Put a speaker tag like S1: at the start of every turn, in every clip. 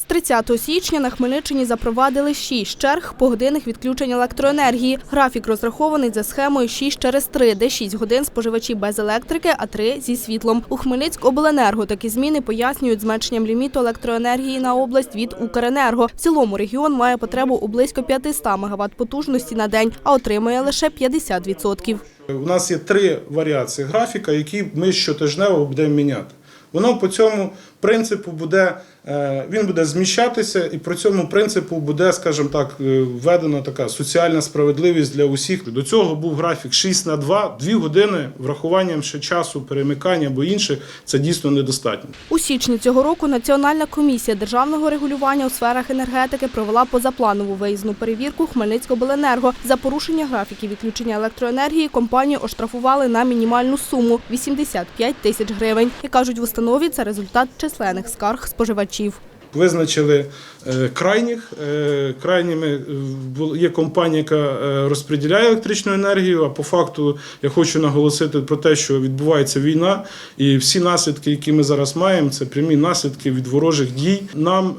S1: З 30 січня на Хмельниччині запровадили 6 черг погодинних відключень електроенергії. Графік розрахований за схемою 6 через 3, де 6 годин споживачі без електрики, а 3 зі світлом. У Хмельницькобленерго такі зміни пояснюють зменшенням ліміту електроенергії на область від Укренерго. В цілому регіон має потребу у близько 500 МВт потужності на день, а отримує лише 50%.
S2: У нас є три варіації графіка, які ми щотижнево будемо міняти. Воно по цьому принципу буде, е, він буде зміщатися, і по цьому принципу буде, скажімо так, е, введена така соціальна справедливість для усіх. До цього був графік 6 на 2, 2 години врахуванням ще часу перемикання або інших, це дійсно недостатньо.
S1: У січні цього року Національна комісія державного регулювання у сферах енергетики провела позапланову виїзну перевірку Хмельницькобленерго. За порушення графіків відключення електроенергії компанію оштрафували на мінімальну суму 85 тисяч гривень. І кажуть, в установі це результат численних скарг споживачів.
S2: Визначили е, крайніх. Е, Крайніми е, є компанія, яка розподіляє електричну енергію. А по факту я хочу наголосити про те, що відбувається війна, і всі наслідки, які ми зараз маємо, це прямі наслідки від ворожих дій. Нам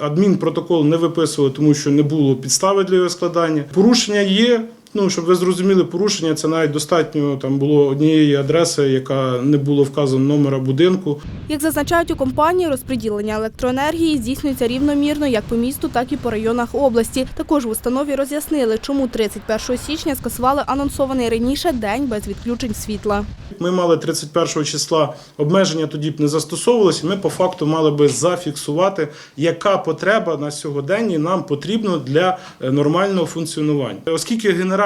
S2: адмінпротокол не виписували, тому що не було підстави для його складання. Порушення є. Ну, щоб ви зрозуміли, порушення це навіть достатньо там було однієї адреси, яка не було вказано номера будинку.
S1: Як зазначають у компанії, розподілення електроенергії здійснюється рівномірно як по місту, так і по районах області. Також в установі роз'яснили, чому 31 січня скасували анонсований раніше день без відключень світла.
S2: Ми мали 31 числа обмеження тоді б не застосовувалися. Ми по факту мали би зафіксувати, яка потреба на сьогоденні нам потрібна для е, нормального функціонування. Оскільки генерація,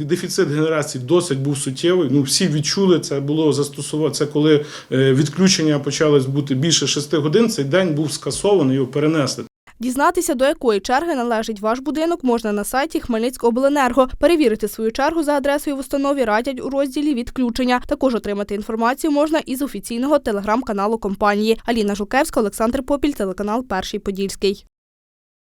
S2: дефіцит генерації досить був суттєвий. Ну всі відчули це було застосувати. Це коли е, відключення почали бути більше 6 годин. Цей день був скасований, його перенесли.
S1: Дізнатися, до якої черги належить ваш будинок, можна на сайті Хмельницькобленерго. Перевірити свою чергу за адресою в установі радять у розділі відключення. Також отримати інформацію можна із офіційного телеграм-каналу компанії. Аліна Жукевська, Олександр Попіль, телеканал Перший Подільський.